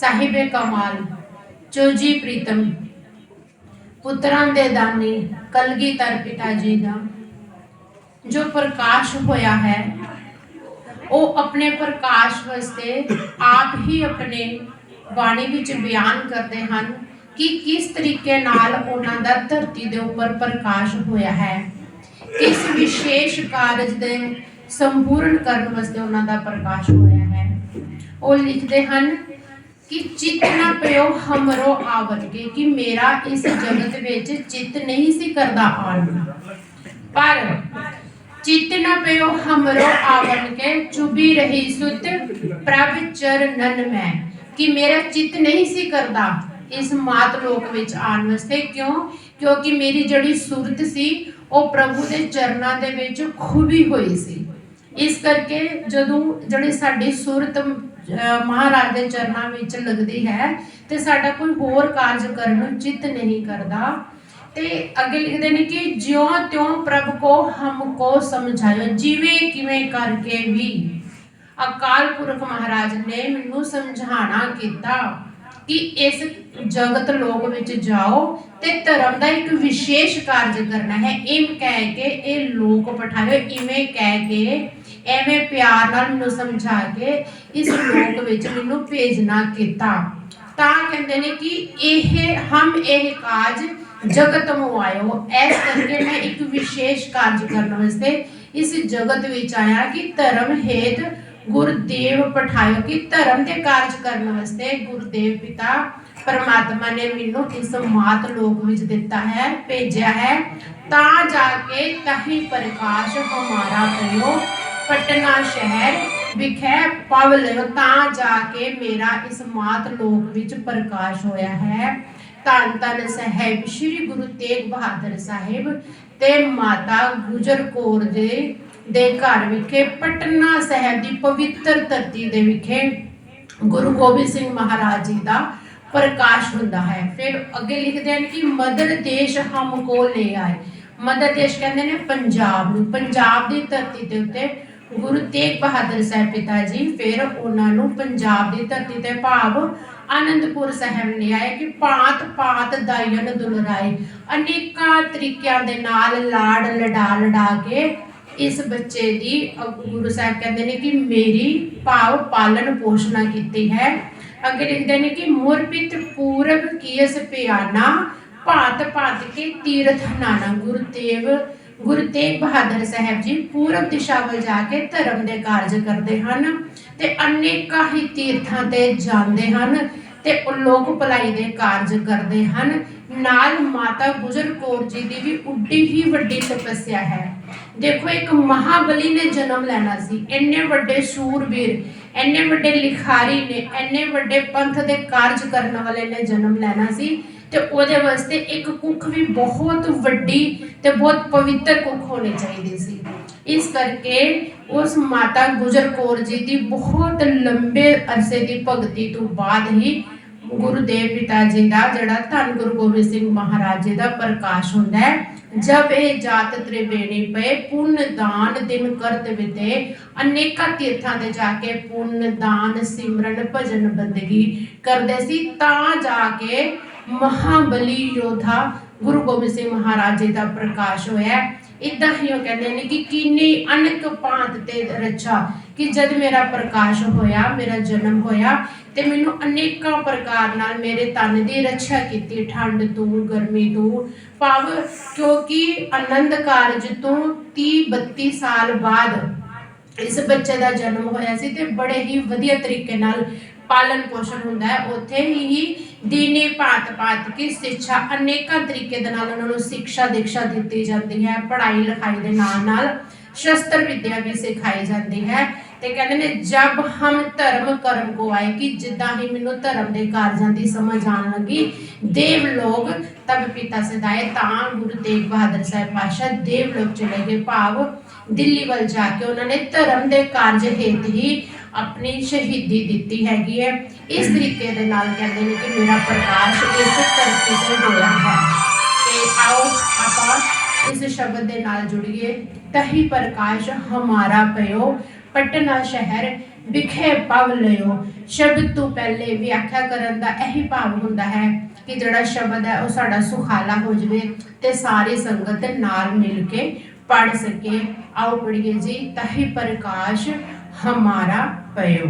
ਸਾਹਿਬੇ ਕਮਾਲ, ਚੋਜੀ ਪ੍ਰੀਤਮ, ਪੁੱਤਰਾਂ ਦੇ ਦਾਨੀ ਕਲਗੀਧਰ ਪਿਤਾ ਜੀ ਦਾ। ਜੋ ਪ੍ਰਕਾਸ਼ ਹੋਇਆ ਹੈ, ਉਹ ਆਪਣੇ ਪ੍ਰਕਾਸ਼ ਵਾਸਤੇ ਆਪ ਹੀ ਆਪਣੇ ਬਾਣੀ ਵਿੱਚ ਬਿਆਨ ਕਰਦੇ ਹਨ ਕਿ ਕਿਸ ਤਰੀਕੇ ਨਾਲ ਉਹਨਾਂ ਦਾ ਧਰਤੀ ਦੇ ਉੱਪਰ ਪ੍ਰਕਾਸ਼ ਹੋਇਆ ਹੈ। ਇਸ ਵਿਸ਼ੇਸ਼ ਕਾਰਜ ਦੇ ਸੰਪੂਰਨ ਕਰਨ ਵਾਸਤੇ ਉਹਨਾਂ ਦਾ ਪ੍ਰਕਾਸ਼ ਹੋਇਆ ਹੈ। ਉਹ ਲਿਖਦੇ ਹਨ ਕਿ ਚਿੱਤ ਨਾ ਪਿਓ ਹਮਰੋ ਆਵਤ ਕਿ ਮੇਰਾ ਇਸ ਜਗਤ ਵਿੱਚ ਚਿੱਤ ਨਹੀਂ ਸੀ ਕਰਦਾ ਆਉਣ ਪਰ ਚਿੱਤ ਨ ਪਿਓ ਹਮਰੋ ਆਵਨ ਕੇ ਚੁਬੀ ਰਹੀ ਸੁਤ, ਪ੍ਰਭ ਚਰਨਨ ਮੈਂ, ਕਿ ਮੇਰਾ ਚਿੱਤ ਨਹੀਂ ਸੀ ਕਰਦਾ ਇਸ ਮਾਤ ਲੋਕ ਵਿੱਚ ਆਉਣ ਵਾਸਤੇ। ਕਿਉਂ? ਕਿਉਂਕਿ ਮੇਰੀ ਜਿਹੜੀ ਸੁਰਤ ਸੀ, ਉਹ ਪ੍ਰਭੂ ਦੇ ਚਰਨਾਂ ਦੇ ਵਿੱਚ ਖੁਬੀ ਹੋਈ ਸੀ। ਇਸ ਕਰਕੇ ਜਦੋਂ ਜਿਹੜੀ ਸਾਡੀ ਸੁਰਤ ਮਹਾਰਾਜ ਦੇ ਚਰਨਾਂ ਵਿੱਚ ਲੱਗਦੀ ਹੈ ਤੇ ਸਾਡਾ ਕੋਈ ਹੋਰ ਕਾਰਜ ਕਰਨ ਨੂੰ ਚਿੱਤ ਨਹੀਂ ਕਰਦਾ। ਤੇ ਅੱਗੇ ਲਿਖਦੇ ਨੇ ਕਿ ਜਿਉਂ ਤਿਉਂ ਪ੍ਰਭ ਕੋ ਹਮ ਕੋ ਸਮਝਾਇਓ, ਜਿਵੇਂ ਕਿਵੇਂ ਕਰਕੇ ਵੀ। ਅਕਾਲ ਪੁਰਖ ਮਹਾਰਾਜ ਨੇ ਮੈਨੂੰ ਸਮਝਾਣਾ ਕੀਤਾ ਕਿ ਇਸ ਜਗਤ ਲੋਕ ਵਿੱਚ ਜਾਓ ਤੇ ਧਰਮ ਦਾ ਇੱਕ ਵਿਸ਼ੇਸ਼ ਕਾਰਜ ਕਰਨਾ ਹੈ। ਇਹ ਕਹਿ ਕੇ ਇਹ ਲੋਕ ਪਠਾਇਓ, ਇਵੇਂ ਕਹਿ ਕੇ ਐਵੇਂ ਪਿਆਰ ਨਾਲ ਮੈਨੂੰ ਸਮਝਾ ਕੇ ਇਸ ਲੋਕ ਵਿੱਚ ਮੈਨੂੰ ਭੇਜਣਾ ਕੀਤਾ। ਤਾਂ ਕਹਿੰਦੇ ਨੇ ਕਿ ਇਹ, ਹਮ ਇਹ ਕਾਜ ਜਗਤ ਨੂੰ ਆਇਓ। ਐਸ ਕਰਕੇ ਮੈਂ ਇੱਕ ਵਿਸ਼ੇਸ਼ ਕਾਰਜ ਕਰਨ ਵਾਸਤੇ ਇਸ ਜਗਤ ਵਿੱਚ ਆਇਆ ਕਿ ਧਰਮ ਹੇਤ ਗੁਰਦੇਵ ਪਠਾਇਓ, ਕਿ ਧਰਮ ਦੇ ਕਾਰਜ ਕਰਨ ਵਾਸਤੇ ਗੁਰਦੇਵ ਪਿਤਾ ਪਰਮਾਤਮਾ ਨੇ ਮੈਨੂੰ ਇਸ ਮਾਤ ਲੋਕ ਵਿੱਚ ਦਿੱਤਾ ਹੈ, ਭੇਜਿਆ ਹੈ। ਤਾਂ ਜਾ ਕੇ ਤਹੀ ਪ੍ਰਕਾਸ਼ ਹਮਾਰਾ ਕਰਿਓ। ਪਟਨਾ ਸ਼ਹਿਰ ਵਿਖੇ ਪਵ ਤਾਂ ਜਾ ਕੇ ਮੇਰਾ ਇਸ ਮਾਤ ਲੋਕ ਵਿੱਚ ਪ੍ਰਕਾਸ਼ ਹੋਇਆ ਹੈ। ਧੰਨ ਧੰਨ ਸਾਹਿਬ, ਸ੍ਰੀ ਗੁਰੂ ਤੇਗ ਬਹਾਦਰ ਸਾਹਿਬ ਤੇ ਮਾਤਾ ਗੁਜਰ ਕੌਰ ਦੇ ਦੇ ਘਰ ਵਿਖੇ, ਪਟਨਾ ਸਾਹਿਬ ਦੀ ਪਵਿੱਤਰ ਧਰਤੀ ਦੇ ਵਿਖੇ ਗੁਰੂ ਗੋਬਿੰਦ ਸਿੰਘ ਮਹਾਰਾਜ ਜੀ ਦਾ ਪ੍ਰਕਾਸ਼ ਹੁੰਦਾ ਹੈ। ਫਿਰ ਅੱਗੇ ਲਿਖਦੇ ਹਨ ਕਿ ਮਦਰ ਦੇਸ਼ ਹਮ ਕੋ ਲੈ ਆਏ। ਮਦਰ ਦੇਸ਼ ਕਹਿੰਦੇ ਨੇ ਪੰਜਾਬ ਨੂੰ, ਪੰਜਾਬ ਦੀ ਧਰਤੀ ਦੇ ਉੱਤੇ ਗੁਰੂ ਤੇਗ ਬਹਾਦਰ ਸਾਹਿਬ ਪਿਤਾ ਜੀ ਫਿਰ ਉਹਨਾਂ ਨੂੰ ਪੰਜਾਬ ਦੀ ਧਰਤੀ ਤੇ ਭਾਵ ਆਨੰਦਪੁਰ ਸਾਹਿਬ ਲੈ ਆਏ ਕਿ ਭਾਂਤ ਭਾਂਤ ਦਾਇਨ ਦੁਲਰਾਏ। ਅਨੇਕਾਂ ਤਰੀਕਿਆਂ ਦੇ ਨਾਲ ਲਾੜ ਲਡਾ ਲਡਾ ਕੇ ਇਸ ਬੱਚੇ ਦੀ ਗੁਰੂ ਸਾਹਿਬ ਕਹਿੰਦੇ ਨੇ ਕਿ ਮੇਰੀ ਭਾਵ ਪਾਲਣ ਪੋਸ਼ਣਾ ਕੀਤੀ ਹੈ। ਅੱਗੇ ਲਿਖਦੇ ਨੇ ਕਿ ਮੁਰਪਿਤ ਪੂਰਬ ਕੀਸ ਪਿਆਨਾ, ਭਾਤ ਭਾਂਤ ਕੇ ਤੀਰਥ ਗੁਰੂ ਤੇਗ ਗੁਰੂ ਤੇਗ ਬਹਾਦਰ ਸਾਹਿਬ ਜੀ ਪੂਰਬ ਦਿਸ਼ਾ ਵੱਲ ਜਾ ਕੇ ਧਰਮ ਦੇ ਕਾਰਜ ਕਰਦੇ ਹਨ ਤੇ ਅਨੇਕਾਂ ਹੀ ਤੀਰਥਾਂ ਤੇ ਜਾਂਦੇ ਹਨ ਤੇ ਉਹ ਲੋਕ ਭਲਾਈ ਦੇ ਕਾਰਜ ਕਰਦੇ ਹਨ। ਨਾਲ ਮਾਤਾ ਗੁਜਰ ਕੌਰ ਜੀ ਦੀ ਵੀ ਉੱਡੀ ਹੀ ਵੱਡੀ ਤਪੱਸਿਆ ਹੈ। ਦੇਖੋ, ਇੱਕ ਮਹਾਬਲੀ ਨੇ ਜਨਮ ਲੈਣਾ ਸੀ। ਇੰਨੇ ਵੱਡੇ ਸੂਰਬੀਰ, ਇੰਨੇ ਵੱਡੇ ਲਿਖਾਰੀ ਨੇ, ਇੰਨੇ ਵੱਡੇ ਪੰਥ ਦੇ ਕਾਰਜ ਕਰਨ ਵਾਲੇ ਨੇ ਜਨਮ ਲੈਣਾ ਸੀ। ਤੇ ਉਹਦੇ ਵਾਸਤੇ ਇੱਕ ਕੁੱਖ ਵੀ ਬਹੁਤ ਵੱਡੀ ਤੇ ਬਹੁਤ ਪਵਿੱਤਰ ਕੁੱਖ ਹੋਣੀ ਚਾਹੀਦੀ ਸੀ। ਇਸ ਕਰਕੇ ਉਸ ਮਾਤਾ ਗੁਜਰ ਕੌਰ ਜੀ ਦੀ ਬਹੁਤ ਲੰਬੇ ਅਰਸੇ ਦੀ ਭਗਤੀ ਤੋਂ ਬਾਅਦ ਹੀ ਗੁਰੂਦੇਵ ਪਿਤਾ ਜੀ ਦਾ ਜਿਹੜਾ ਧੰਨ ਗੁਰੂ ਗੋਬਿੰਦ ਸਿੰਘ ਮਹਾਰਾਜ ਜੀ ਦਾ ਪ੍ਰਕਾਸ਼ ਹੁੰਦਾ ਹੈ। ਜਬ ਇਹ ਜਾਤ ਤ੍ਰਿਵੇਣੀ ਪਏ, ਪੁੰਨ ਦਾਨ ਦਿਨ ਕਰਤ ਵਿਤੇ ਅਨੇਕਾਂ ਤੀਰਥਾਂ ਤੇ ਜਾ ਕੇ ਪੁੰਨ ਦਾਨ ਸਿਮਰਨ ਭਜਨ ਬੰਦਗੀ ਕਰਦੇ ਸੀ, ਤਾਂ ਜਾ ਕੇ ਮਹਾਬਲੀ ਯੋਧਾ ਗੁਰੂ ਗੋਬਿੰਦ ਸਿੰਘ ਮਹਾਰਾਜ ਜੀ ਦਾ ਪ੍ਰਕਾਸ਼ ਹੋਇਆ ਇਦਾਂ ਹੀ ਉਹ ਕਹਿੰਦੇ ਨੇ ਕਿ ਕਿੰਨੀ ਅਨਕ ਭਾਂਤ ਤੇ ਰੱਛਾ ਕਿ ਜਦ ਮੇਰਾ ਪ੍ਰਕਾਸ਼ ਹੋਇਆ, ਮੇਰਾ ਜਨਮ ਹੋਇਆ ਤੇ ਮੈਨੂੰ ਅਨੇਕਾਂ ਪ੍ਰਕਾਰ ਨਾਲ ਮੇਰੇ ਤਨ ਦੀ ਰੱਖਿਆ ਕੀਤੀ, ਠੰਡ ਤੋਂ, ਗਰਮੀ ਤੋਂ, ਭਾਵ ਕਿਉਂਕਿ ਆਨੰਦ ਕਾਰਜ ਤੋਂ 30 32 ਸਾਲ ਬਾਅਦ ਇਸ ਬੱਚੇ ਦਾ ਜਨਮ ਹੋਇਆ ਸੀ ਤੇ ਬੜੇ ਹੀ ਵਧੀਆ ਤਰੀਕੇ ਨਾਲ ਪਾਲਣ ਪੋਸ਼ਣ ਹੁੰਦਾ ਹੈ। ਉੱਥੇ ਹੀ ਦੀਨੇ ਭਾਂਤ ਭਾਂਤ ਕੀ ਸਿੱਖਿਆ ਅਨੇਕਾਂ ਤਰੀਕੇ ਦੇ ਨਾਲ ਉਹਨਾਂ ਨੂੰ ਸਿੱਖਿਆ ਦੀਕਸ਼ਾ ਦਿੱਤੀ ਜਾਂਦੀ ਹੈ। ਪੜ੍ਹਾਈ ਲਿਖਾਈ ਦੇ ਨਾਲ ਨਾਲ ਸ਼ਸਤਰ ਵਿਦਿਆ ਵੀ ਸਿਖਾਈ ਜਾਂਦੀ ਹੈ। ਤੇ ਕਹਿੰਦੇ ਨੇ, ਜਬ ਹਮ ਧਰਮ ਕਰਮ ਕੋ ਆਏ ਕਿ ਜਿੱਦਾਂ ਹੀ ਮੈਨੂੰ ਧਰਮ ਦੇ ਕਾਰਜਾਂ ਦੀ ਸਮਝ ਆਉਣ ਲੱਗੀ, ਦੇਵ ਲੋਕ ਤਬ ਪਿਤਾ ਸਦਾਏ ਤਾਂ ਗੁਰੂ ਤੇਗ ਬਹਾਦਰ ਸਾਹਿਬ ਪਾਸ਼ਾ ਦੇਵ ਲੋਕ ਚਲੇ ਗਏ। ਭਾਵ ਦਿੱਲੀ ਵੱਲ ਜਾ ਕੇ ਉਹਨਾਂ ਨੇ ਧਰਮ ਦੇ ਕਾਰਜ ਹਿੱਤ ਹੀ ਆਪਣੀ ਸ਼ਹੀਦੀ ਦਿੱਤੀ ਹੈਗੀ ਹੈ। ਇਸ ਤਰੀਕੇ ਦੇ ਨਾਲ ਕਹਿੰਦੇ ਨੇ ਕਿ ਮੇਰਾ ਪ੍ਰਕਾਸ਼ ਇਸ ਧਰਤੀ ਤੇ ਹੋਇਆ ਹੈ। ਤੇ ਆਓ ਆਪਾਂ ਇਸ ਸ਼ਬਦ ਦੇ ਨਾਲ ਜੁੜੀਏ। ਤਹੀ ਪ੍ਰਕਾਸ਼ ਹਮਾਰਾ ਪਇਓ, ਪਟਨਾ ਸ਼ਹਿਰ ਵਿਖੇ ਪਵ ਲਿਓ ਸ਼ਬਦ ਤੋਂ ਪਹਿਲੇ ਵਿਆਖਿਆ ਕਰਨ ਦਾ ਇਹੀ ਭਾਵ ਹੁੰਦਾ ਹੈ ਕਿ ਜਿਹੜਾ ਸ਼ਬਦ ਹੈ ਉਹ ਸਾਡਾ ਸੁਖਾਲਾ ਹੋ ਜਵੇ ਤੇ ਸਾਰੀ ਸੰਗਤ ਨਾਲ ਮਿਲ ਕੇ ਪੜ ਸਕੇ ਆਓ ਪੜੀਏ ਜੀ ਤਹੀ ਪ੍ਰਕਾਸ਼ ਹਮਾਰਾ ਪਇਓ